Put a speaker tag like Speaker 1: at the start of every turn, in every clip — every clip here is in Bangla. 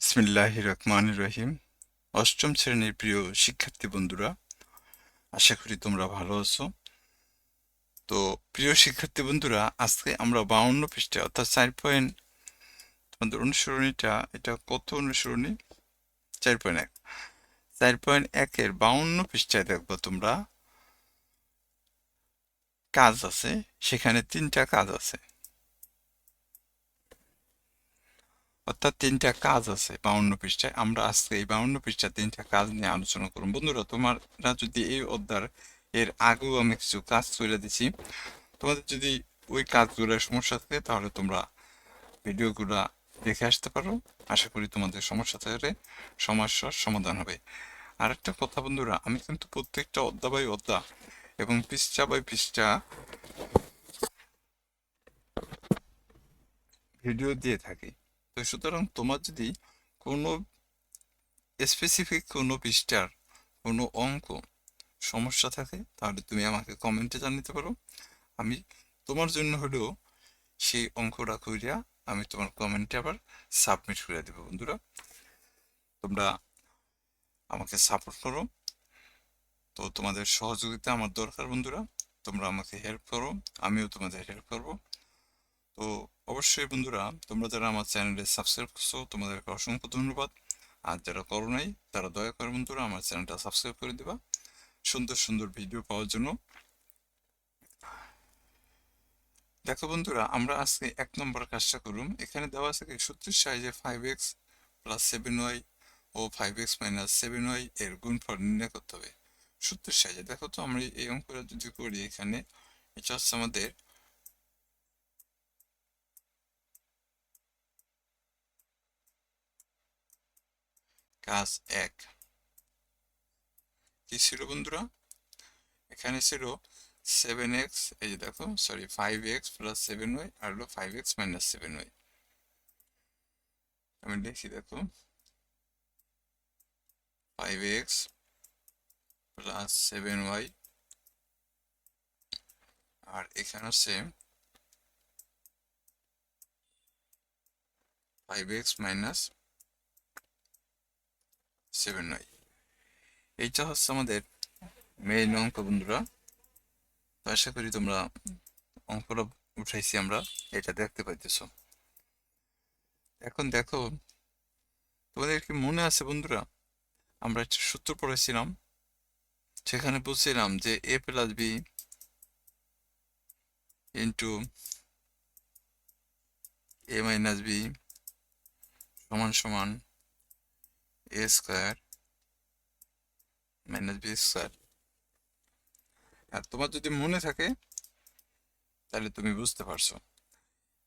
Speaker 1: বিসমিল্লাহ রহিম অষ্টম শ্রেণির প্রিয় শিক্ষার্থী বন্ধুরা, আশা করি তোমরা ভালো আছো। তো প্রিয় শিক্ষার্থী বন্ধুরা, আজকে আমরা বাউন্ন পৃষ্ঠা, অর্থাৎ চার পয়েন্ট তোমাদের অনুসরণীটা, এটা কত অনুসরণী? চার পয়েন্ট এক। চার পয়েন্ট একের বাউন্ন পৃষ্ঠায় দেখব তোমরা। কাজ আছে, সেখানে তিনটা কাজ আছে। অর্থাৎ তিনটা কাজ আছে, বাউন্ন পৃষ্ঠায় আমরা আজকে এই বাউন্ন পৃষ্ঠা তিনটা কাজ নিয়ে আলোচনা করব। বন্ধুরা, তোমরা যদি এই অধ্যার এর আগেও আমি কিছু কাজ করে দিছি, তোমাদের যদি ওই কাজগুলোর সমস্যা থাকে, তাহলে তোমরা ভিডিওগুলা দেখে আসতে পারো। আশা করি তোমাদের সমস্যা থাকলে সমস্যার সমাধান হবে। আর একটা কথা বন্ধুরা, আমি কিন্তু প্রত্যেকটা অধ্যা বাই অধ্যা এবং পৃষ্ঠা বাই পৃষ্ঠা ভিডিও দিয়ে থাকি। তো সুতরাং তোমার যদি কোনো স্পেসিফিক কোনো পৃষ্ঠার কোনো অঙ্ক সমস্যা থাকে, তাহলে তুমি আমাকে কমেন্টে জানাতে পারো। আমি তোমার জন্য হলেও সেই অঙ্কটা করিয়া আমি তোমার কমেন্টে আবার সাবমিট করে দেবো, বন্ধুরা। তোমরা আমাকে সাপোর্ট করো। তো তোমাদের সহযোগিতা আমার দরকার, বন্ধুরা। তোমরা আমাকে হেল্প করো। আমিও তোমাদের হেল্প করব। তো অবশ্যই বন্ধুরা, তোমরা যারা আমার চ্যানেলে সাবস্ক্রাইব করছ, তোমাদেরকে অসংখ্য ধন্যবাদ। আর যারা করো নাই, তারা দয়া করে বন্ধুরা আমার চ্যানেলটা সাবস্ক্রাইব করে দিবা। সুন্দর সুন্দর ভিডিও পাওয়ার জন্য। দেখো বন্ধুরা, আমরা আজকে এক নম্বর কাজটা করুম এখানে দেওয়া আছে সূত্রের সাহায্যে five X plus seven Y ও five X minus seven Y এর গুণ গুণফল নির্ণয় করতে হবে। সূত্রের সাইজে। দেখো তো, আমরা এই অঙ্কটা যদি করি এখানে, এটা হচ্ছে আমাদের কাজ এক। কি ছিল বন্ধুরা? এখানে ছিল সেভেন এক্স এই যে দেখো sorry five X plus seven Y আর হলো five X minus seven Y আমি লিখি দেখো। Five X plus seven Y আর এখানে হচ্ছে ফাইভ এক্স মাইনাস সেভেন নয়। এইটা হচ্ছে আমাদের মেইন অঙ্ক বন্ধুরা। তো আশা করি তোমরা অঙ্কটা উঠাইছি আমরা, এটা দেখতে পাইতেছ। এখন দেখো, তোমাদের কি মনে আছে বন্ধুরা? আমরা একটা সূত্র পড়েছিলাম, সেখানে বলছিলাম যে A plus B into A minus B সমান সমান A square minus B square আর তোমার যদি মনে থাকে, তাহলে তুমি বুঝতে পারছ।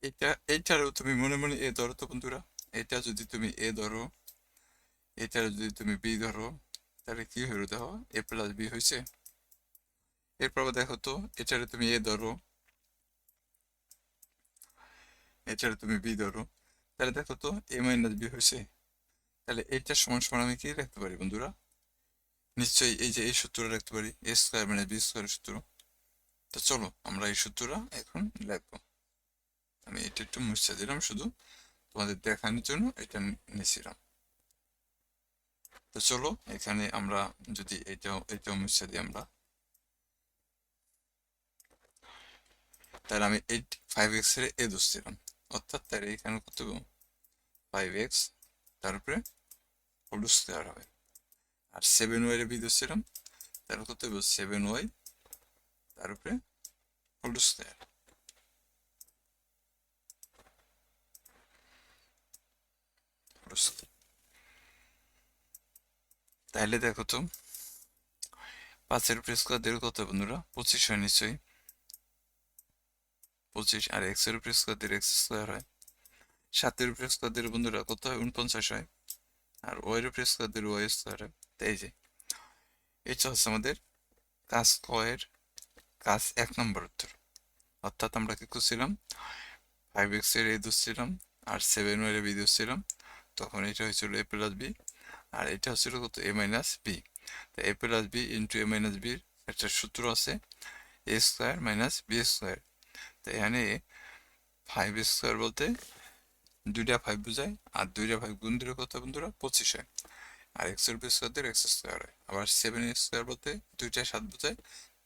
Speaker 1: এটা এইটারও তুমি মনে মনে এ ধরো তো বন্ধুরা। এটা যদি তুমি এ ধরো এটার যদি তুমি বি ধরো, তাহলে কি হলো দেখো? এ প্লাস বি হয়েছে। এরপর দেখো তো এটারে তুমি এ ধরো। এটারে তুমি বি ধরো। তাহলে দেখো তো, এ মাইনাস বি হয়েছে। তাহলে এইটার সমান সমান আমি কি রাখতে পারি, বন্ধুরা? নিশ্চয়ই এই যে এই সূত্রটা রাখতে পারি এ স্কোয়ার মানে বি স্কোয়ার সূত্র। তো চলো, আমরা এই সূত্রটা এখন লিখব। আমি এটা একটু মুছে দিলাম শুধু, তোমাদের দেখানোর জন্য এটা নিয়েছিলাম। তো চলো, এখানে আমরা যদি এটাও এইটাও মুছে দিই আমরা। তাহলে আমি এইট ফাইভ এক্সের এ দোষছিলাম অর্থাৎ তাহলে এখানে কত ফাইভ এক্স তার উপরে হোল স্কোয়ার হবে। আর সেভেন ওয়াইয়ের বি দোষছিলাম তার কত হবে সেভেন ওয়াই তার উপরে হোল স্কোয়ার তাহলে দেখো তো, পাঁচের উপরে স্কোয়ার দিলে কত বন্ধুরা? পঁচিশ হয় নিশ্চয়ই। পঁচিশ আর এক্সের উপরে স্কোয়ার দিলে এক্স স্কোয়ার হয়। সাতের উপরে স্কোয়ার বন্ধুরা কত হয়? উনপঞ্চাশ হয়। আর ওয়ের উপরে স্কোয়ার দিলে ওয়াই স্কোয়ার তাই যে এটা হচ্ছে আমাদের কাজ কয়ের কাজ এক নম্বর উত্তর। অর্থাৎ আমরা কি করছিলাম? ফাইভ এক্সের এ ধরছিলাম, আর সেভেন ওয়ার বি ধরছিলাম। তখন এটা হয়েছিল এ প্লাস বি আর এটা হচ্ছিল কত? এ মাইনাস বি তো A plus B into A minus বির একটা সূত্র আছে A square minus B square তো এখানে ফাইভ স্কোয়ার বলতে দুইটা ফাইভ বুঝায় আর দুইটা ফাইভ গুণ দিলে কত বন্ধুরা? পঁচিশ। হয় আর এক্সের স্কোয়ার দিলে এক্স স্কোয়ার হয়। আবার সেভেন এক্স স্কোয়ার বলতে দুইটা সাত বোঝায়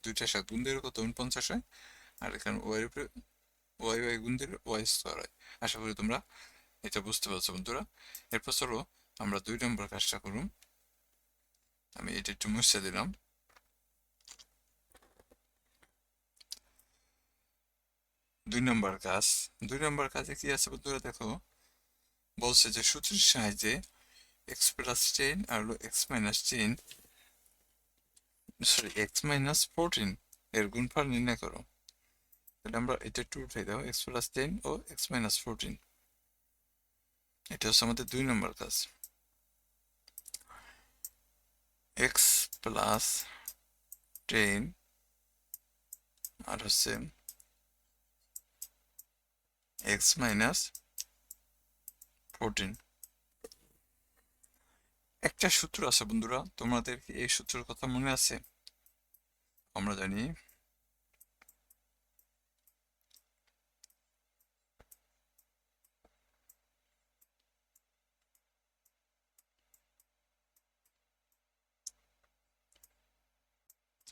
Speaker 1: দুইটা সাত গুণ দিলে কত উনপঞ্চাশ হয় আর এখানে ওয়াই উপরে ওয়াই ওয়াই গুণ দিলে ওয়াই স্কোয়ার হয়। আশা করি তোমরা এটা বুঝতে পারছ বন্ধুরা। এরপর চলো আমরা দুই নম্বর কাজটা করুন। আমি এটা একটু মুছে দিলাম। দুই নম্বর কাজ, দুই নম্বর কাজে কি আছে বন্ধুরা দেখো, বলছে যে সূত্রের সাহায্যে এক্স প্লাস টেন আর হলো X minus ten sorry X minus fourteen এর গুণফল নির্ণয় করো। তাহলে আমরা এটা একটু উঠাই দাও এক্স প্লাস টেন ও এক্স মাইনাস ফোরটিন এটা হচ্ছে আমাদের দুই নম্বর কাজ। এক্স প্লাস টেন আর হচ্ছে এক্স মাইনাস ফোরটিন একটা সূত্র আছে বন্ধুরা তোমাদের এই সূত্রের কথা মনে আছে? আমরা জানি।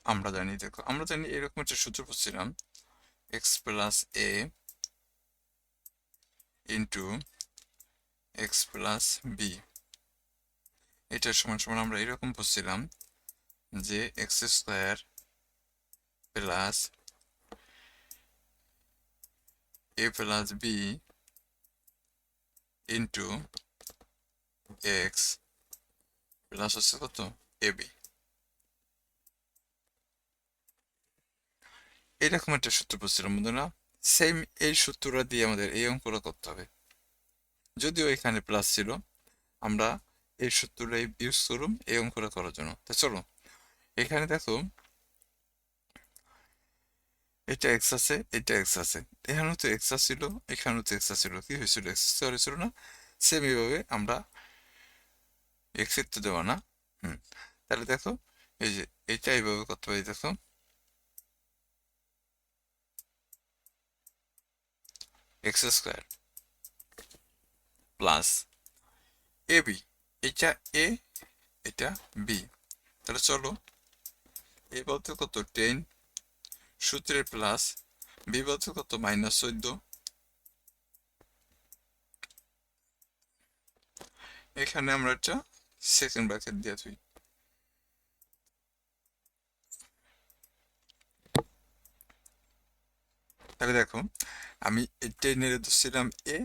Speaker 1: আমরা জানি, দেখো, আমরা জানি এরকম একটা সূত্র পড়ছিলাম X plus A into X plus B এটার সমান সমান আমরা এরকম পড়ছিলাম যে X square plus A plus B into X plus হচ্ছে কত? এ বি এরকম একটা সূত্র পড়ছিলাম বন্ধুরা। সেম এই সূত্রটা দিয়ে আমাদের এই অঙ্কটা করতে হবে। যদিও এখানে প্লাস ছিল, আমরা এই সূত্রটা ইউজ করুন এই অঙ্কটা করার জন্য। তা চলো, এখানে দেখো, এটা এক্স আছে, এটা এক্স আছে। এখানেও তো এক্স ছিল, এখানেও তো এক্স ছিল। কি হয়েছিল? এক্স হয়েছিল না। সেম এইভাবে আমরা এক্স তো দেওয়া না। হুম, তাহলে দেখো, এই যে এটা এইভাবে করতে পারি দেখো। এক্স স্কোয়ার প্লাস এ এটা এ এটা বি তাহলে চলো এ বলতে কত? টেন সূত্রের প্লাস বি বলতে কত? মাইনাস চোদ্দ। এখানে আমরা একটা সেকেন্ড ব্র্যাকেট দিয়ে তুই তাহলে দেখো আমি টেনের ধরছিলাম এ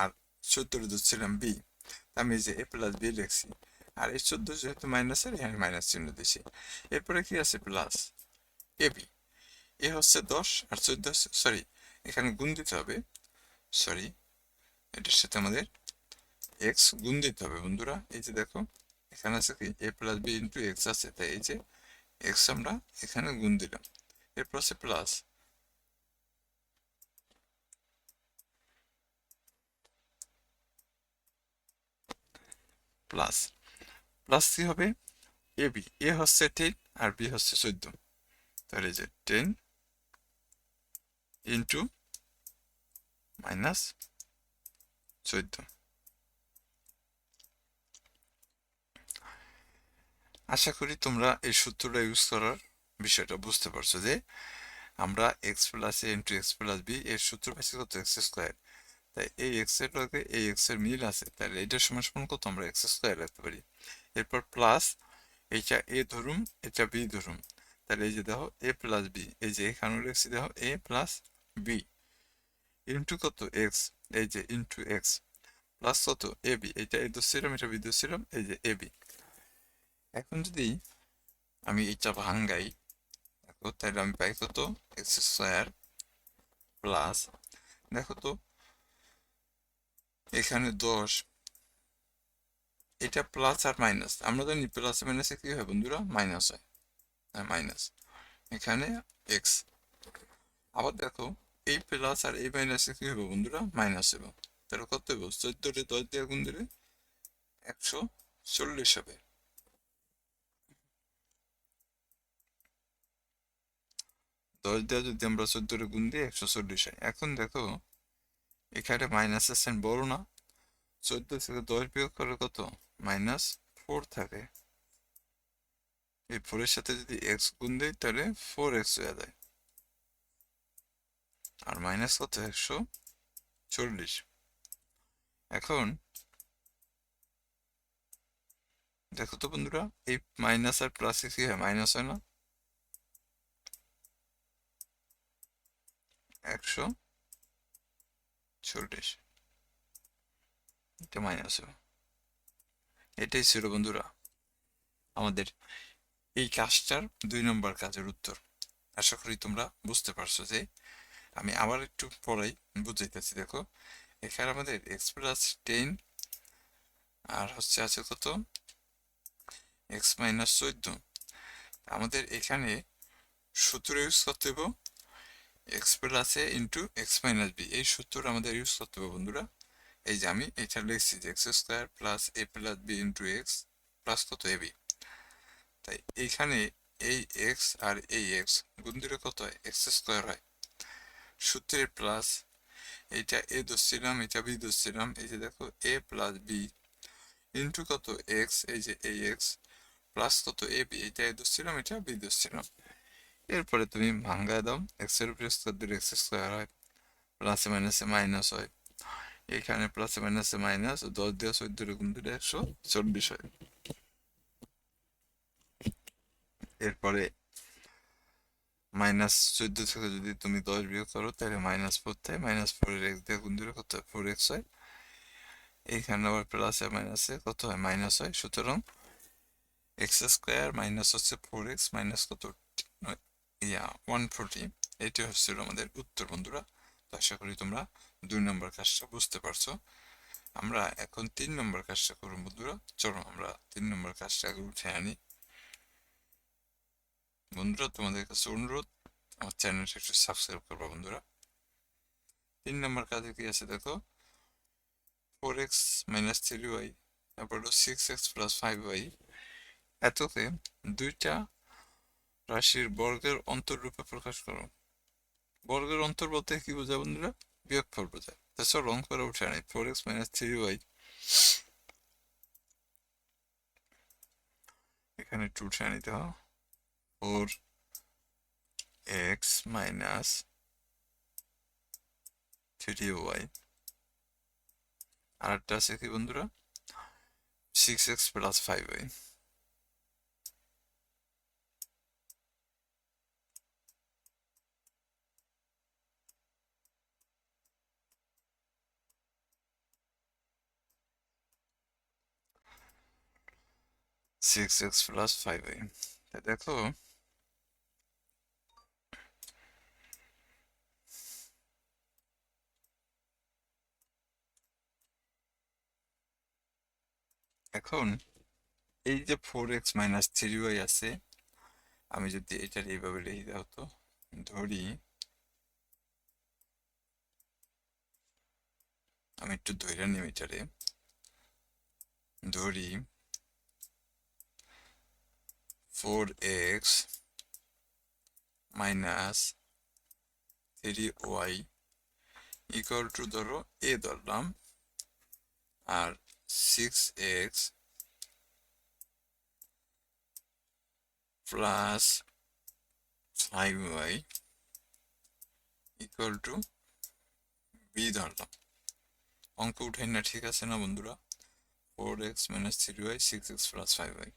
Speaker 1: আর চোদ্দোর ধরছিলাম বি। আমি যে এ প্লাস বি লিখছি। আর এই চোদ্দ যেহেতু মাইনাসের এখানে মাইনাস চিহ্ন দিছি। এরপরে কি আছে প্লাস এ, বি। এ হচ্ছে দশ আর চোদ্দ সরি এখানে গুণ দিতে হবে। সরি এটার সাথে আমাদের এক্স গুণ দিতে হবে বন্ধুরা। এই যে দেখো, এখানে আছে কি? A plus B into X আছে। তাই এই যে এক্স আমরা এখানে গুণ দিলাম। এরপর আছে প্লাস প্লাস। প্লাস কি হবে? এ, বি। এ হচ্ছে টেন আর বি হচ্ছে চোদ্দ। তাহলে যে টেন ইন্টু মাইনাস চোদ্দ। আশা করি তোমরা এই সূত্রটা ইউজ করার বিষয়টা বুঝতে পারছ যে আমরা X plus A into X plus B এর সূত্র পাইছি কত? এক্স স্কোয়ার তাই এই এক্সের লগে এই এক্সের মিল আছে, তাহলে এটার সমান সমান কত আমরা এক্স স্কোয়ার রাখতে পারি? এরপর প্লাস এইটা এ ধরুন, এটা বি ধরুন। তাহলে এই যে দেখো এ প্লাস বি এই যে এখানে লিখছি দেখো এ প্লাস বি ইন্টু কত? এক্স এই যে ইন্টু এক্স প্লাস কত? এ বি এটা এ ধরছিলাম এটা বি ধরছিলাম এই যে এ বি এখন যদি আমি এইটা ভাঙ্গাই, দেখো, তাহলে আমি পাই কত? এক্স স্কোয়ার প্লাস দেখো তো এখানে দশ। এটা প্লাস আর মাইনাস আমরা জানি প্লাস মাইনাসে কি হয় বন্ধুরা? মাইনাস হয়। হ্যাঁ মাইনাস এখানে এক্স আবার দেখো, এই প্লাস আর এই মাইনাসে কি হবে বন্ধুরা? মাইনাস হবে। তাহলে কত হবে? চোদ্দোটি দশ দিয়ে গুণ দিলে একশো চল্লিশ হবে। দশ দিয়ে যদি আমরা চোদ্দোটি গুণ দিই, একশো চল্লিশ হয়। এখন দেখো এখানে মাইনাসের সাইন বড় না। চোদ্দ থেকে দশ বিয়োগ করে কত? মাইনাস ফোর থাকে। এই ফোরের সাথে যদি এক্স গুণ দেয় তাহলে ফোর এক্স হয়ে যায়। আর মাইনাস কত? একশো চল্লিশ। এখন দেখো তো বন্ধুরা, এই মাইনাস আর প্লাসে কি হয়? মাইনাস হয় না। একশো চল্লিশ। এটা মাইনাস হবে। এটাই ছিল বন্ধুরা আমাদের এই কাজটার দুই নম্বর কাজের উত্তর। আশা করি তোমরা বুঝতে পারছ যে আমি আবার একটু পরেই বুঝাইতেছি। দেখো, এখানে আমাদের এক্স প্লাস টেন আর হচ্ছে আছে কত? এক্স মাইনাস চোদ্দ। আমাদের এখানে সূত্র ইউজ করতে হবে X plus A into X minus B এই সূত্র আমাদের ইউজ করতে হবে বন্ধুরা। এই যে আমি এটা লিখছি যে X square plus A plus B into X plus কত এ বি তাই এইখানে এই এক্স আর এই এক্স গুণ দিলে কত হয়? এক্স স্কোয়ার হয়। সূত্রের প্লাস এইটা এ ধরছিলাম এটা বি ধরছিলাম। এই যে দেখো এ প্লাস বি ইন্টু কত এক্স এই যে এই এক্স প্লাস কত এ বি এটা এ ধরছিলাম এটা বি ধরছিলাম। এরপরে তুমি ভাঙ্গায় দাও এক্সের উপরে স্কোয়ার দিলে এক্স স্কোয়ার হয় প্লাসে মাইনাসে মাইনাস হয়। এখানে প্লাসে মাইনাসে মাইনাস দশ দিয়ে চোদ্দ গুণ দিলে একশো চব্বিশ হয়। এরপরে মাইনাস চোদ্দ থেকে যদি তুমি দশ বিয়োগ করো, তাহলে মাইনাস ফোর থাকে মাইনাস ফোরের এক্স দিয়ে গুণ দিলে কত হয়? ফোর এক্স হয়। এইখানে আবার প্লাসে মাইনাসে কত হয়? মাইনাস হয়। সুতরাং এক্স স্কোয়ার মাইনাস হচ্ছে ফোর এক্স মাইনাস কত? ইয়া ওয়ান ফোরটি এটি হচ্ছিল আমাদের উত্তর বন্ধুরা। তো আশা করি তোমরা দুই নম্বর কাজটা বুঝতে পারছ। আমরা এখন তিন নম্বর কাজটা করব বন্ধুরা। চলো আমরা তিন নম্বর কাজটা আগে উঠে আনি। বন্ধুরা, তোমাদের কাছে অনুরোধ, আমার চ্যানেলটা একটু সাবস্ক্রাইব করবা বন্ধুরা। তিন নম্বর কাজে কি আছে দেখো? Four X minus three Y তারপর six X plus five Y এতকে দুইটা রাশির বর্গের অন্তররূপে প্রকাশ করো। বর্গের অন্তর বলতে কি বোঝায় বন্ধুরা? বিয়োগফল বোঝায়। তাছাড়া রং করে উঠে আনি। Four X minus three Y এখানে একটু উঠে আনিতে হয়। Four X minus three Y আর একটা আছে কি বন্ধুরা? Six X plus five Y six X plus five Y দেখো এখন এই যে four X minus three Y আছে, আমি যদি এটার এইভাবে লিখে দেওয়া হতো ধরি, আমি একটু ধরে নিই এটারে, ধরি four X minus three Y equal to ধরো এ ধরলাম, আর six X plus five Y equal to B ধরলাম। অঙ্ক উঠাই না, ঠিক আছে না বন্ধুরা? Four X minus three Y six X plus five Y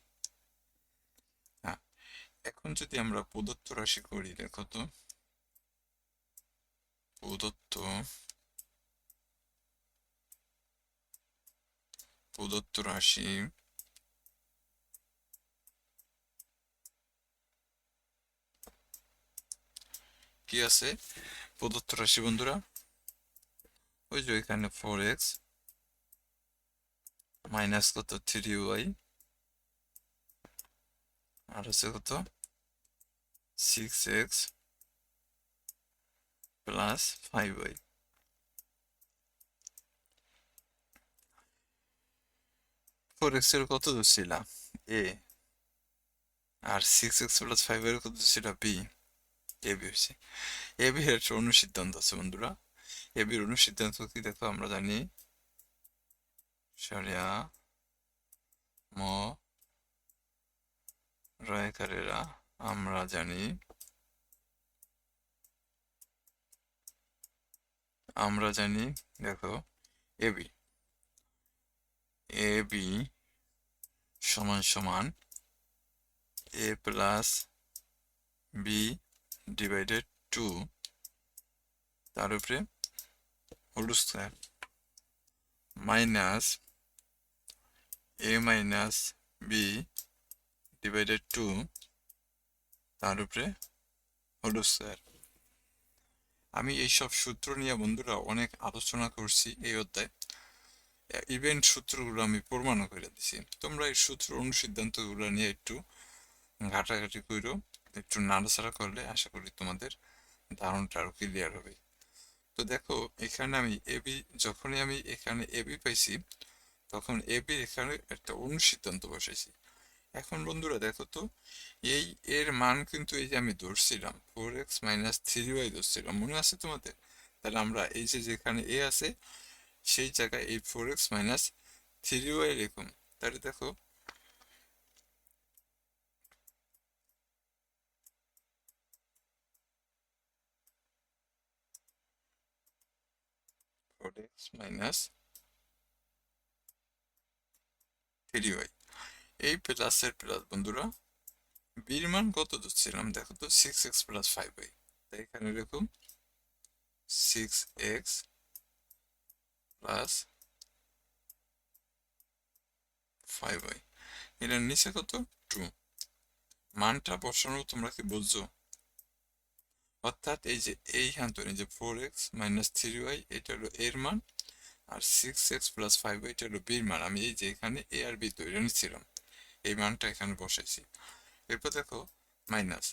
Speaker 1: এখন যদি আমরা প্রদত্ত রাশি করি, দেখো তো। প্রদত্ত প্রদত্ত রাশি। কি আছে? প্রদত্ত রাশি, বন্ধুরা। ওই যে এখানে ফোর এক্স মাইনাস কত? থ্রি ওয়াই আর হচ্ছে কত? Six X plus five Y four এক্সের কত ছিল এ আর সিক্স এক্স প্লাস ফাইভ এর কত ছিল বি এ বি হচ্ছে এ বি এর অনুসিদ্ধান্ত আছে বন্ধুরা। এ বির অনুসিদ্ধান্ত কি দেখো? আমরা জানি সারিয়া, ম রয়কারেরা, আমরা জানি। আমরা জানি, দেখো এবি এ বি সমান সমান A plus B divided two. তার উপরে whole square. Minus A minus B divided two তার উপরে হোল স্কোয়ার আমি এইসব সূত্র নিয়ে বন্ধুরা অনেক আলোচনা করছি এই অধ্যায়। ইভেন্ট সূত্রগুলো আমি প্রমাণও করে দিছি। তোমরা এই সূত্র অনুসিদ্ধান্তগুলো নিয়ে একটু ঘাটাঘাটি করো, একটু নাড়াচাড়া করলে আশা করি তোমাদের ধারণটা আরও ক্লিয়ার হবে। তো দেখো, এখানে আমি এবি যখনই আমি এখানে এবি পাইছি, তখন এবি এখানে একটা অনুসিদ্ধান্ত বসাইছি। এখন বন্ধুরা দেখো তো, এই এর মান কিন্তু এই যে আমি ধরছিলাম four X minus three Y ধরছিলাম, মনে আছে তোমাদের? তাহলে আমরা এই যে যেখানে এ আছে, সেই জায়গায় এই four X minus three Y এরকম তাহলে দেখো four X minus three Y এই প্লাসের প্লাস বন্ধুরা বির মান কত ধরছিলাম? দেখো তো six X plus five Y তাই এখানে এরকম six X plus five Y এটার নিচে কত? টু মানটা বসানো তোমরা কি বুঝছ? অর্থাৎ এই যে এই হান্তনে যে four X minus three Y এটা হলো এর মান, আর সিক্স এক্স প্লাস ফাইভ এটা হলো বির মান। আমি এই যে এখানে এ আর বি তৈরি নিচ্ছিলাম। এই মানটা এখানে বসাইছি। এরপর দেখো মাইনাস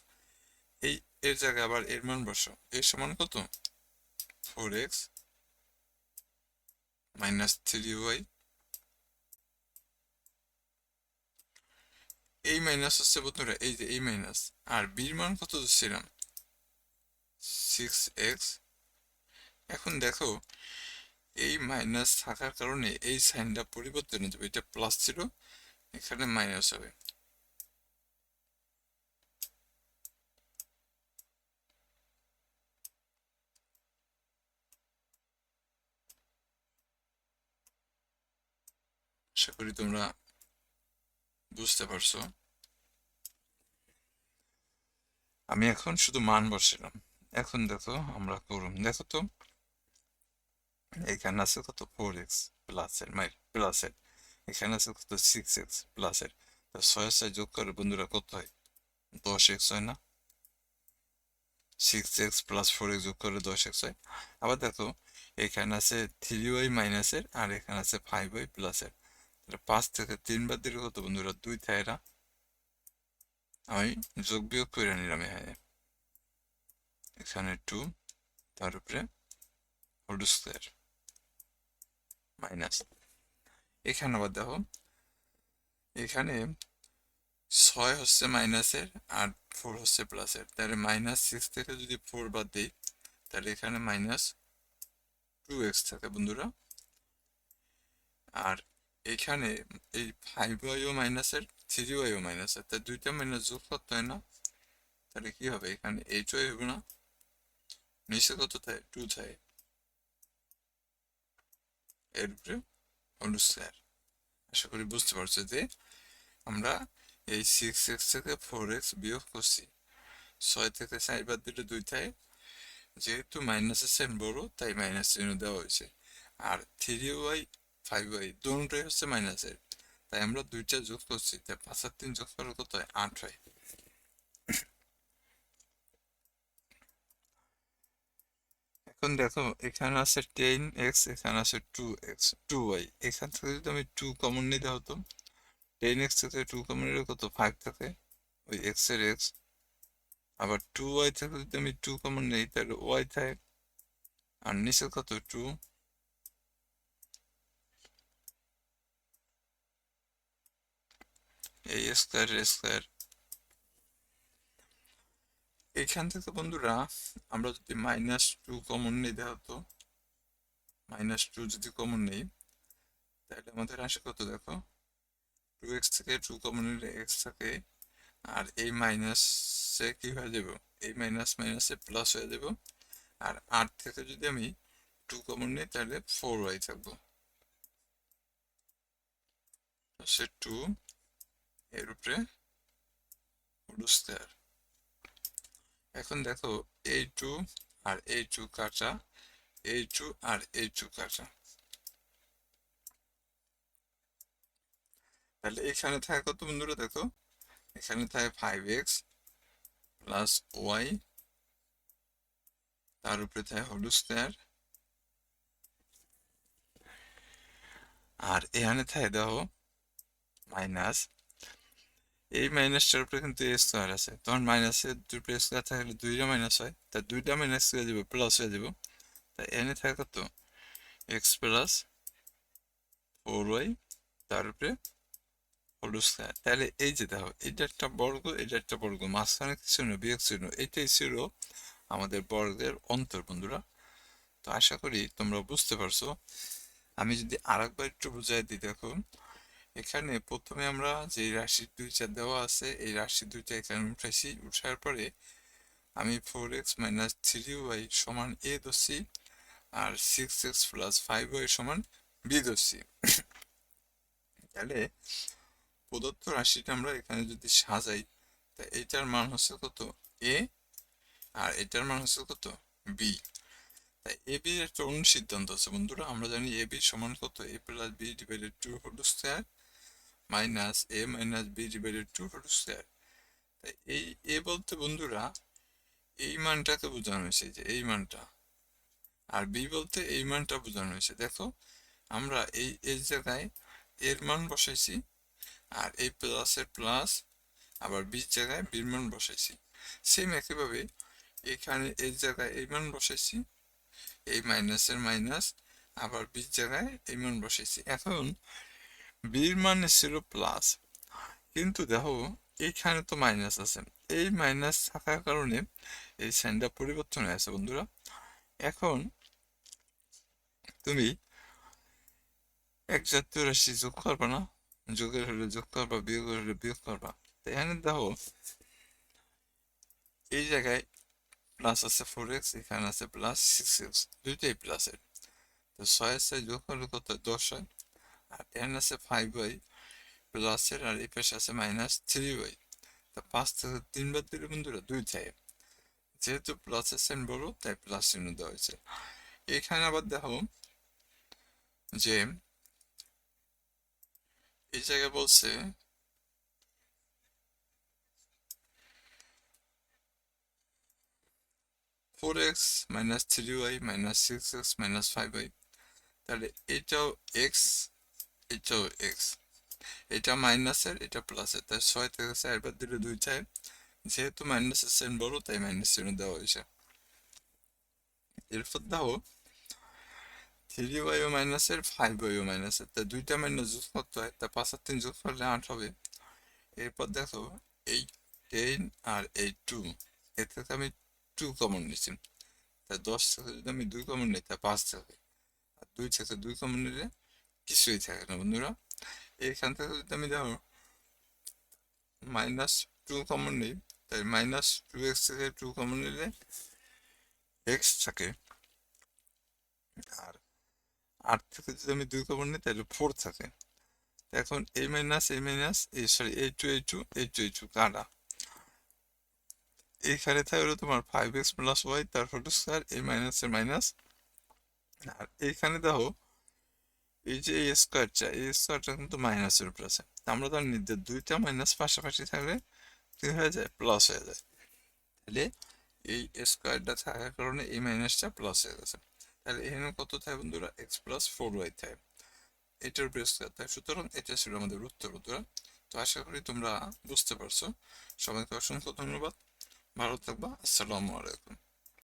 Speaker 1: এই, এর জায়গায় আবার এর মান বসো এর সমান কত? Four X minus three Y এই মাইনাস হচ্ছে বন্ধুরা, এই যে এই মাইনাস আর বির মান কত ছিলাম সিক্স এক্স এখন দেখো, এই মাইনাস থাকার কারণে এই সাইনটা পরিবর্তন হয়ে যাবে। এটা প্লাস ছিল এখানে মাইনাস হবে আশা করি তোমরা বুঝতে পারছ আমি এখন শুধু মান বসিলাম এখন দেখো আমরা করুম দেখো তো এখানে আছে কত ফোর এক্স প্লাসের মাই প্লাসের এখানে আছে কত? সিক্স এক্স প্লাসের তা ছয় ছয় যোগ করে বন্ধুরা কত হয়? দশ এক্স হয় না? Six X plus four X যোগ করে দশ এক্স হয়। আবার দেখো, এখানে আছে থ্রি ওয়াই মাইনাসের আর এখানে আছে ফাইভ ওয়াই প্লাসের তাহলে পাঁচ থেকে তিন বাদ দিলে কত বন্ধুরা? দুই থাইরা আমি যোগ বিয়োগ করে নিলাম এখানে। এখানে টু তার উপরে হোল স্কোয়ার মাইনাস এখানে আবার দেখো। এখানে ছয় হচ্ছে মাইনাসের আর ফোর হচ্ছে প্লাসের তাহলে মাইনাস সিক্স থেকে যদি ফোর বাদ দিই, তাহলে এখানে মাইনাস টু এক্স থাকে বন্ধুরা। আর এখানে এই ফাইভ ওয়াই ওয়াইও মাইনাসের থ্রি ওয়াই ওয়াইও মাইনাসের তাই দুইটা মাইনাস যোগ করতে হয় না। তাহলে কি হবে? এখানে এইট ওয়াই হবে না। নিচে কত থাকে? টু থাকে। এর উপরে হোল স্কোয়ার আশা করি বুঝতে পারছ যে আমরা এই সিক্স এক্স থেকে ফোর এক্স বিয়োগ করছি। ছয় থেকে চার বাদ দিলে দুই থাকে যেহেতু মাইনাসের সেন বড়, তাই মাইনাস চিহ্ন দেওয়া হয়েছে। আর থ্রি ওয়াই ফাইভ ওয়াই দুটোই হচ্ছে মাইনাসের তাই আমরা দুইটা যোগ করছি তাই পাঁচ আর তিন যোগ করার কত হয়? আট হয়। এখন দেখো, এখানে আছে টেন এক্স এখানে আছে টু এক্স টু ওয়াই এখান থেকে যদি আমি টু কমন নিতে হতো টেন এক্স থেকে টু কমন নিলে কত? ফাইভ থাকে। ওই এক্সের এক্স আবার টু ওয়াই থেকে যদি আমি টু কমন নিই, তাহলে ওয়াই থাকে। আর নিচে কত? টু এই স্কোয়ার স্কোয়ার এখান থেকে বন্ধুরা, আমরা যদি মাইনাস টু কমন নিতে হতো মাইনাস টু যদি কমন নেই, তাহলে আমাদের আসে কত দেখো? টু এক্স থেকে টু কমন নিলে এক্স থাকে, আর এই মাইনাসে কি হয়ে যাব? এই মাইনাস মাইনাসে প্লাস হয়ে যাব, আর আট থেকে যদি আমি টু কমন নিই, তাহলে ফোর ওয়াই থাকব। সে টু এর উপরে স্কোয়ার এখন দেখো এই টু আর এই টু কাটা এই টু আর এই টু কাটা তাহলে এখানে থাকে কত বন্ধুরা দেখো, এখানে থাকে ফাইভ এক্স প্লাস ওয়াই তার উপরে থাকে হোল স্কোয়ার আর এখানে থাকে দেখো মাইনাস এই মাইনাসটার উপরে কিন্তু এ স্কোয়ার আছে। তখন মাইনাসের দুটো স্কোয়ার থাকলে দুইটা মাইনাস হয়, তা দুইটা মাইনাস হয়ে যাবে প্লাস হয়ে যাবে। তা এনে থাকে তো এক্স প্লাস ফোর ওয়াই তার উপরে হোল স্কোয়ার তাহলে এই যে দেখো, এটা একটা বর্গ, এটা একটা বর্গ, মাঝখানে কিছু না বিয়োগ ছিল এটাই ছিল আমাদের বর্গের অন্তর বন্ধুরা। তো আশা করি তোমরা বুঝতে পারছ। আমি যদি আরেকবার একটু বুঝাই দিই, দেখো এখানে প্রথমে আমরা যে রাশি দুইটা দেওয়া আছে, এই রাশি দুইটা এখানে উঠাইছি। উঠার পরে আমি four X minus three Y সমান এ ধরছি আর six X plus five Y সমান বি ধরছি। তাহলে প্রদত্ত রাশিটা আমরা এখানে যদি সাজাই, তা এটার মান হচ্ছে কত? এ আর এটার মান হচ্ছে কত? বি তাই এ বি একটা অন্য সিদ্ধান্ত আছে। বন্ধুরা, আমরা জানি এ বি সমান কত? A plus B divided two whole square minus A minus B divided two whole square তাই এই, এ বলতে বন্ধুরা, এই মানটাকে বোঝানো হয়েছে যে এই মানটা, আর বি বলতে এই মানটা বোঝানো হয়েছে। দেখো, আমরা এই এর জায়গায় এর মান বসাইছি, আর এই প্লাসের প্লাস আবার বির জায়গায় বির মান বসাইছি। সেম একইভাবে এখানে এই জায়গায় এই মান বসাইছি, এই মাইনাসের মাইনাস আবার বির জায়গায় এই মান বসাইছি। এখন বির মান ছিল প্লাস। কিন্তু দেখো, এইখানে তো মাইনাস আছে। এই মাইনাস থাকার কারণে এই সাইনটা পরিবর্তন হয়ে আছে বন্ধুরা। এখন তুমি এক জাতীয় রাশি যোগ করবা না? যোগের হলে যোগ করবা, বিয়োগের হলে বিয়োগ করবা। এখানে দেখো, এই জায়গায় প্লাস আছে ফোর এক্স এখানে আছে প্লাস সিক্স এক্স দুইটাই প্লাসের তো ছয়ের সাথে যোগ করলে কত? দশ হয়। আর এখানে আছে ফাইভ ওয়াই প্লাসের আর এই আছে মাইনাস থ্রি ওয়াই তা পাঁচ থেকে তিনবার দিলে বন্ধুরা দুই থাকে যেহেতু প্লাসের সাইন বড় তাই প্লাস চিহ্ন দেওয়া হয়েছে এখানে আবার দেখো যে এই জায়গায় বলছে four X minus three Y minus six X minus five Y তাহলে এটাও এক্স এটাও এক্স। এটা মাইনাসের এটা প্লাসের তাই ছয় থেকে চারবার দিলে দুই চার যেহেতু মাইনাসের সেন বড় তাই মাইনাস চিহ্ন দেওয়া হয়েছে এরপর দাও থ্রি ওয়াই ও মাইনাসের ফাইভ ওয়াই ও দুইটা মাইনাস যোগ করতে হয়? তা পাঁচ আর তিন যোগ করলে আট হবে। এরপর দেখো এই টেন আর এই টু এর আমি টু কমন নিচ্ছি তা দশ থেকে যদি আমি দুই কমন নিই, তা পাঁচ থাকে আর দুই থেকে দুই কমন নিলে কিছুই থাকে না। বন্ধুরা, এখান থেকে যদি আমি দেখো মাইনাস টু কমন নিই তাই মাইনাস টু এক্স থেকে টু কমন নিলে এক্স থাকে। আর আট থেকে যদি আমি দুই কমন নিই, তাহলে ফোর থাকে। এখন এই মাইনাস এই মাইনাস এই সরি এই টু এই টু এই টু এই টু কাটা এইখানে থাকল তোমার ফাইভ এক্স প্লাস ওয়াই তারপর স্কোয়ার এই মাইনাসের মাইনাস আর এইখানে দেখো এই যে এই স্কোয়ারটা এই স্কোয়ারটা কিন্তু মাইনাসের উপর আছে। আমরা তো নিতে দুইটা মাইনাস পাশাপাশি থাকলে কি হয়ে যায় প্লাস হয়ে যায়। তাহলে এই স্কোয়ারটা থাকার কারণে এই মাইনাসটা প্লাস হয়ে গেছে। তাহলে এখানে কত থাকে বন্ধুরা? এক্স প্লাস ফোর ওয়াই থাকে। এটার উপরে স্কোয়ার থাকে। সুতরাং এটা ছিল আমাদের উত্তর, বন্ধুরা। তো আশা করি তোমরা বুঝতে পারছ। সবাইকে অসংখ্য ধন্যবাদ। ভালো থাকবা। আসসালামু আলাইকুম।